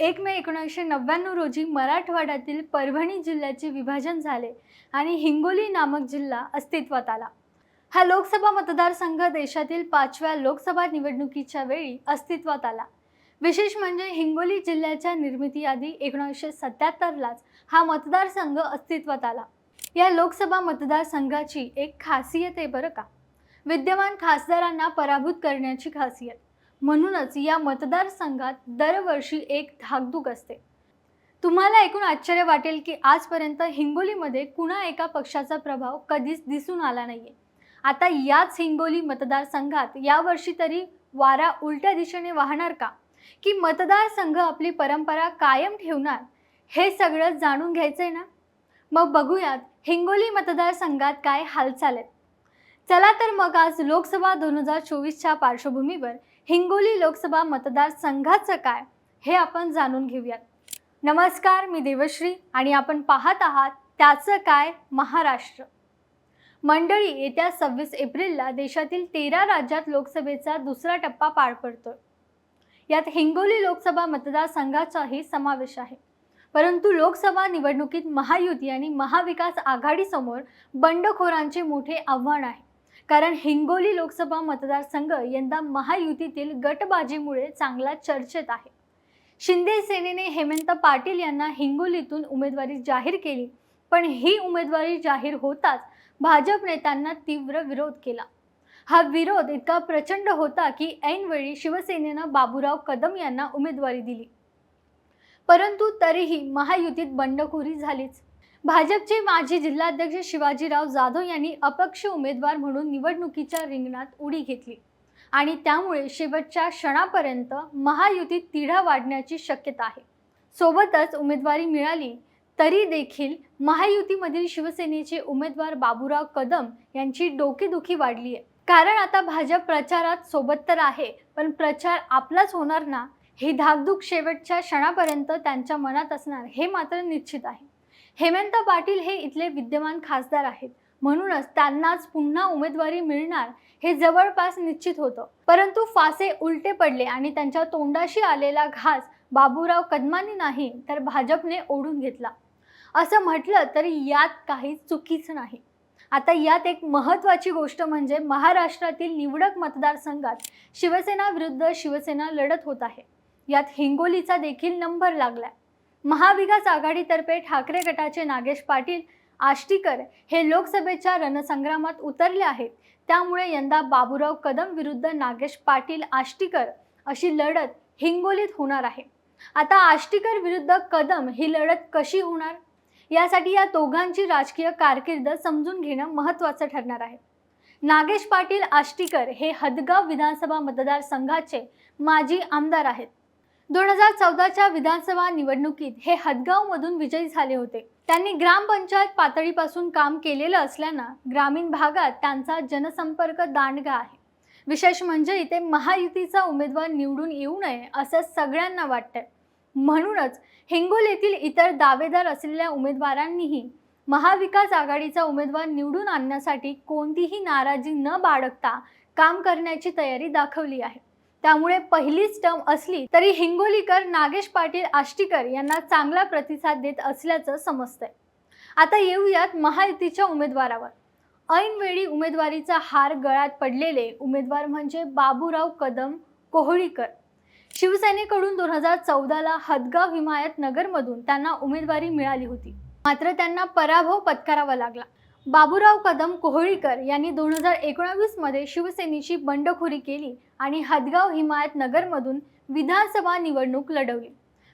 एक मे एकोणीसशे नव्याण्णव रोजी मराठवाड्यातील परभणी जिल्ह्याचे विभाजन झाले आणि हिंगोली नामक जिल्हा अस्तित्वात आला. हा लोकसभा मतदारसंघ देशातील पाचव्या लोकसभा निवडणुकीच्या वेळी अस्तित्वात आला. विशेष म्हणजे हिंगोली जिल्ह्याच्या निर्मितीआधी एकोणीसशे सत्याहत्तरलाच हा मतदारसंघ अस्तित्वात आला. या लोकसभा मतदारसंघाची एक खासियत आहे बरं का. विद्यमान खासदारांना पराभूत करण्याची खासियत. म्हणूनच या मतदारसंघात दरवर्षी एक धाकधूक असते. तुम्हाला एकूण आश्चर्य वाटेल की आजपर्यंत हिंगोलीमध्ये कुणा एका पक्षाचा प्रभाव कधीच दिसून आला नाहीये. आता याच हिंगोली मतदारसंघात यावर्षी तरी वारा उलट्या दिशेने वाहणार का? की मतदारसंघ आपली परंपरा कायम ठेवणार? हे सगळं जाणून घ्यायचंय ना? मग बघूयात हिंगोली मतदारसंघात काय हालचाल आहेत. चला तर मग आज लोकसभा दोन हजार चोवीसच्या पार्श्वभूमीवर हिंगोली लोकसभा मतदारसंघाचं काय हे आपण जाणून घेऊयात. नमस्कार मी देवश्री आणि आपण पाहत आहात त्याचं काय महाराष्ट्र. मंडळी येत्या सव्वीस एप्रिलला देशातील तेरा राज्यात लोकसभेचा दुसरा टप्पा पार पडतोय. यात हिंगोली लोकसभा मतदारसंघाचाही समावेश आहे. परंतु लोकसभा निवडणुकीत महायुती आणि महाविकास आघाडीसमोर बंडखोरांचे मोठे आव्हान आहे. कारण हिंगोली लोकसभा मतदारसंघ यंदा महायुतीतील गटबाजीमुळे चांगला चर्चेत आहे. शिंदे सेनेने हेमंत पाटील यांना हिंगोलीतून उमेदवारी जाहीर केली पण ही उमेदवारी जाहीर होताच भाजप नेत्यांना तीव्र विरोध केला. हा विरोध इतका प्रचंड होता की ऐनवेळी शिवसेनेनं बाबूराव कदम यांना उमेदवारी दिली. परंतु तरीही महायुतीत बंडखोरी झालीच. भाजपचे माजी जिल्हाध्यक्ष शिवाजीराव जाधव यांनी अपक्ष उमेदवार म्हणून निवडणुकीच्या रिंगणात उडी घेतली. आणि त्यामुळे शेवटच्या क्षणापर्यंत महायुतीत तिढा वाढण्याची शक्यता आहे. सोबतच उमेदवारी मिळाली तरी देखील महायुतीमधील शिवसेनेचे उमेदवार बाबूराव कदम यांची डोकेदुखी वाढली आहे. कारण आता भाजप प्रचारात सोबत तर आहे पण प्रचार आपलाच होणार ना ही धाकधूक शेवटच्या क्षणापर्यंत त्यांच्या मनात असणार हे मात्र निश्चित आहे. हेमंत पाटील हे इथले विद्यमान खासदार आहेत. म्हणूनच त्यांनाच पुन्हा उमेदवारी मिळणार हे जवळपास निश्चित होतं. परंतु फासे उलटे पडले आणि त्यांच्या तोंडाशी आलेला घास बाबूराव कदमांनी नाही तर भाजपने ओढून घेतला. असं म्हटलं तरी यात काही चुकीचं नाही. आता यात एक महत्त्वाची गोष्ट म्हणजे महाराष्ट्रातील निवडक मतदारसंघात शिवसेना विरुद्ध शिवसेना लढत होत आहे. यात हिंगोलीचा देखील नंबर लागलाय. महाविकास आघाडीतर्फे ठाकरे गटाचे नागेश पाटील आष्टीकर हे लोकसभेच्या रणसंग्रामात उतरले आहेत. त्यामुळे यंदा बाबूराव कदम विरुद्ध नागेश पाटील आष्टीकर अशी लढत हिंगोलीत होणार आहे. आता आष्टीकर विरुद्ध कदम ही लढत कशी होणार? यासाठी या दोघांची राजकीय कारकीर्द समजून घेणं महत्त्वाचं ठरणार आहे. नागेश पाटील आष्टीकर हे हदगाव विधानसभा मतदारसंघाचे माजी आमदार आहेत. दोन हजार चौदाच्या विधानसभा निवडणुकीत हे हदगावमधून विजयी झाले होते. त्यांनी ग्रामपंचायत पातळीपासून काम केलेलं असल्यानं ग्रामीण भागात त्यांचा जनसंपर्क दांडगा आहे. विशेष म्हणजे इथे महायुतीचा उमेदवार निवडून येऊ नये असं सगळ्यांना वाटतंय. म्हणूनच हिंगोलीतील इतर दावेदार असलेल्या उमेदवारांनीही महाविकास आघाडीचा उमेदवार निवडून आणण्यासाठी कोणतीही नाराजी न बाळगता काम करण्याची तयारी दाखवली आहे. त्यामुळे पहिलीच टर्म असली तरी हिंगोलीकर नागेश पाटील आष्टीकर यांना चांगला प्रतिसाद देत असल्याचं समजतंय. आता येऊयात महायुतीच्या उमेदवारावर. ऐनवेळी उमेदवारीचा हार गळ्यात पडलेले उमेदवार म्हणजे बाबूराव कदम कोहळीकर. शिवसेनेकडून दोन हजार चौदाला हदगाव हिमायत नगरमधून त्यांना उमेदवारी मिळाली होती. मात्र त्यांना पराभव पत्करावा लागला. बाबूराव कदम कोहळीकर यांनी दोन हजार एकोणावीसमध्ये शिवसेनेची बंडखोरी केली आणि हदगाव हिमायत नगरमधून विधानसभा निवडणूक लढवली.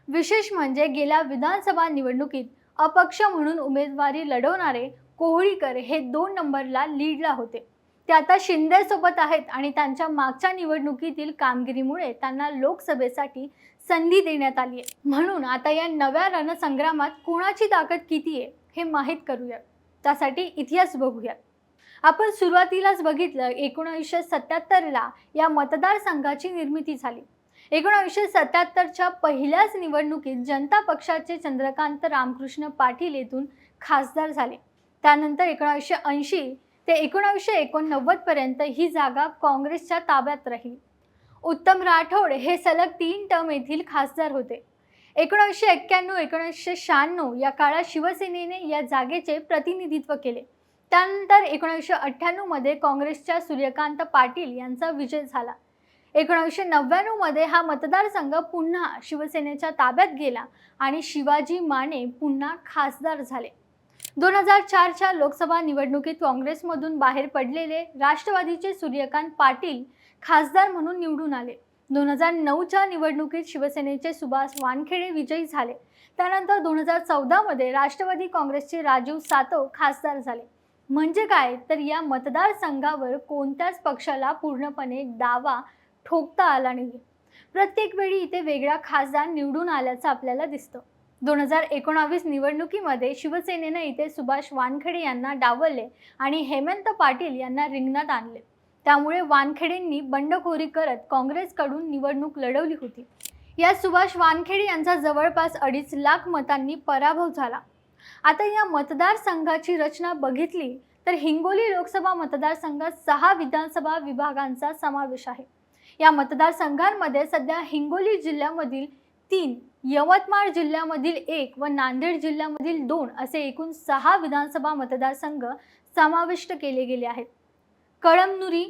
विशेष म्हणजे गेल्या विधानसभा निवडणुकीत अपक्ष म्हणून उमेदवारी लढवणारे कोहळीकर हे दोन नंबरला लीडला होते. ते आता शिंदेसोबत आहेत आणि त्यांच्या मागच्या निवडणुकीतील कामगिरीमुळे त्यांना लोकसभेसाठी संधी देण्यात आली आहे. म्हणून आता या नव्या रणसंग्रामात कोणाची ताकद किती आहे हे माहीत करूया. त्यासाठी इतिहास बघूयात. आपण सुरुवातीलाच बघितलं एकोणीसशे सत्याहत्तरला या मतदारसंघाची निर्मिती झाली. एकोणीसशे सत्याहत्तरच्या पहिल्याच निवडणुकीत जनता पक्षाचे चंद्रकांत रामकृष्ण पाटील येथून खासदार झाले. त्यानंतर एकोणीसशे ऐंशी ते एकोणावीसशे एकोणनव्वदपर्यंत ही जागा काँग्रेसच्या ताब्यात राहिली. उत्तम राठोड हे सलग तीन टर्म येथील खासदार होते. एकोणीसशे एक्क्याण्णव एकोणीसशे शहाण्णव या काळात शिवसेनेने या जागेचे प्रतिनिधित्व केले. त्यानंतर एकोणीसशे अठ्ठ्याण्णवमध्ये काँग्रेसच्या सूर्यकांत पाटील यांचा विजय झाला. एकोणीसशे नव्याण्णवमध्ये हा मतदारसंघ पुन्हा शिवसेनेच्या ताब्यात गेला आणि शिवाजी माने पुन्हा खासदार झाले. दोन हजार चारच्या लोकसभा निवडणुकीत काँग्रेसमधून बाहेर पडलेले राष्ट्रवादीचे सूर्यकांत पाटील खासदार म्हणून निवडून आले. दोन हजार नऊच्या निवडणुकीत शिवसेनेचे सुभाष वानखेडे विजयी झाले. त्यानंतर दोन हजार चौदामध्ये राष्ट्रवादी काँग्रेसचे राजीव सातव खासदार झाले. म्हणजे काय? तर या मतदारसंघावर कोणत्याच पक्षाला पूर्णपणे दावा ठोकता आला नाही प्रत्येक वेळी इथे वेगळा खासदार निवडून आल्याचं आपल्याला दिसतं. दोन हजार एकोणावीस निवडणुकीमध्ये शिवसेनेनं इथे सुभाष वानखेडे यांना डावलले आणि हेमंत पाटील यांना रिंगणात आणले. त्यामुळे वानखेडेंनी बंडखोरी करत काँग्रेसकडून निवडणूक लढवली होती. या सुभाष वानखेडे यांचा जवळपास अडीच लाख मतांनी पराभव झाला. आता या मतदारसंघाची रचना बघितली तर हिंगोली लोकसभा मतदारसंघात सहा विधानसभा विभागांचा समावेश आहे. या मतदारसंघांमध्ये सध्या हिंगोली जिल्ह्यामधील तीन यवतमाळ जिल्ह्यामधील एक व नांदेड जिल्ह्यामधील दोन असे एकूण सहा विधानसभा मतदारसंघ समाविष्ट केले गेले आहेत. कळमनुरी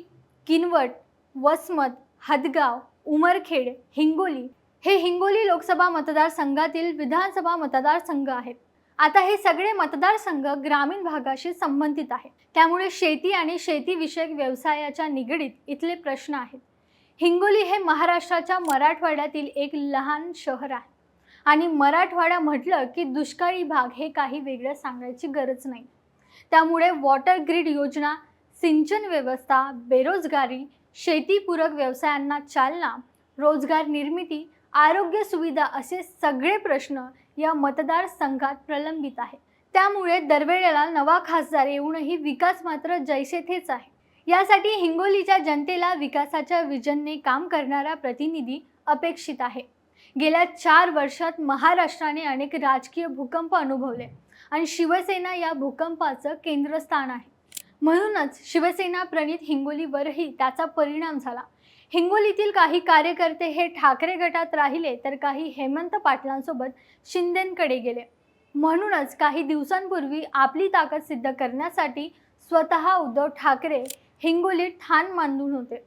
किनवट वसमत हदगाव उमरखेड हिंगोली हे हिंगोली लोकसभा मतदारसंघातील विधानसभा मतदारसंघ आहेत. आता हे सगळे मतदारसंघ ग्रामीण भागाशी संबंधित आहेत. त्यामुळे शेती आणि शेतीविषयक व्यवसायाच्या निगडीत इथले प्रश्न आहेत. हिंगोली हे महाराष्ट्राच्या मराठवाड्यातील एक लहान शहर आहे. आणि मराठवाडा म्हटलं की दुष्काळी भाग हे काही वेगळं सांगायची गरज नाही. त्यामुळे वॉटर ग्रीड योजना सिंचन व्यवस्था बेरोजगारी शेतीपूरक व्यवसायांना चालना रोजगार निर्मिती आरोग्य सुविधा असे सगळे प्रश्न या मतदारसंघात प्रलंबित आहेत. त्यामुळे दरवेळेला नवा खासदार येऊनही विकास मात्र जैसे थेच आहे. यासाठी हिंगोलीच्या जनतेला विकासाच्या विजनने काम करणारा प्रतिनिधी अपेक्षित आहे. गेल्या चार वर्षात महाराष्ट्राने अनेक राजकीय भूकंप अनुभवले आणि शिवसेना या भूकंपाचं केंद्रस्थान आहे. म्हणूनच शिवसेना प्रणित हिंगोलीवरही त्याचा परिणाम झाला. हिंगोलीतील काही कार्यकर्ते हे ठाकरे गटात राहिले तर काही हेमंत पाटलांसोबत शिंदेंकडे गेले. म्हणूनच काही दिवसांपूर्वी आपली ताकद सिद्ध करण्यासाठी स्वतः उद्धव ठाकरे हिंगोलीत ठाण मांडून होते.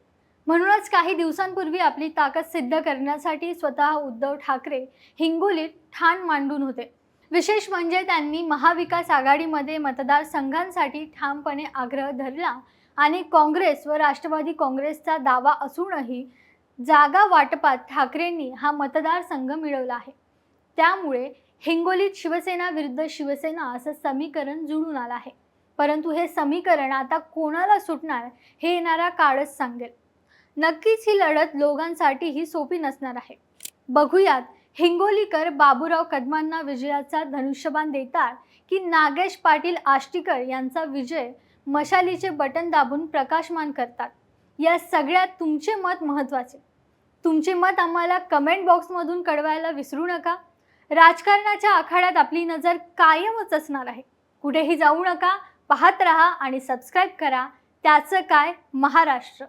म्हणूनच काही दिवसांपूर्वी आपली ताकद सिद्ध करण्यासाठी स्वतः उद्धव ठाकरे हिंगोलीत ठाण मांडून होते. विशेष म्हणजे त्यांनी महाविकास आघाडीमध्ये मतदारसंघांसाठी ठामपणे आग्रह धरला आणि काँग्रेस व राष्ट्रवादी काँग्रेसचा दावा असूनही जागा वाटपात ठाकरेंनी हा मतदारसंघ मिळवला आहे. त्यामुळे हिंगोलीत शिवसेना विरुद्ध शिवसेना असं समीकरण जुळून आलं आहे. परंतु हे समीकरण आता कोणाला सुटणार हे येणारा काळच सांगेल. नक्कीच ही लढत लोकांसाठीही सोपी नसणार आहे. बघूयात हिंगोलीकर बाबूराव कदमांना विजयाचा धनुष्यबाण देतात की नागेश पाटील आष्टीकर यांचा विजय मशालीचे बटन दाबून प्रकाशमान करतात. या सगळ्यात तुमचे मत महत्त्वाचे. तुमचे मत आम्हाला कमेंट बॉक्समधून कळवायला विसरू नका. राजकारणाच्या आखाड्यात आपली नजर कायमच असणार आहे. कुठेही जाऊ नका पाहत रहा आणि सबस्क्राईब करा. त्याचं काय? महाराष्ट्र.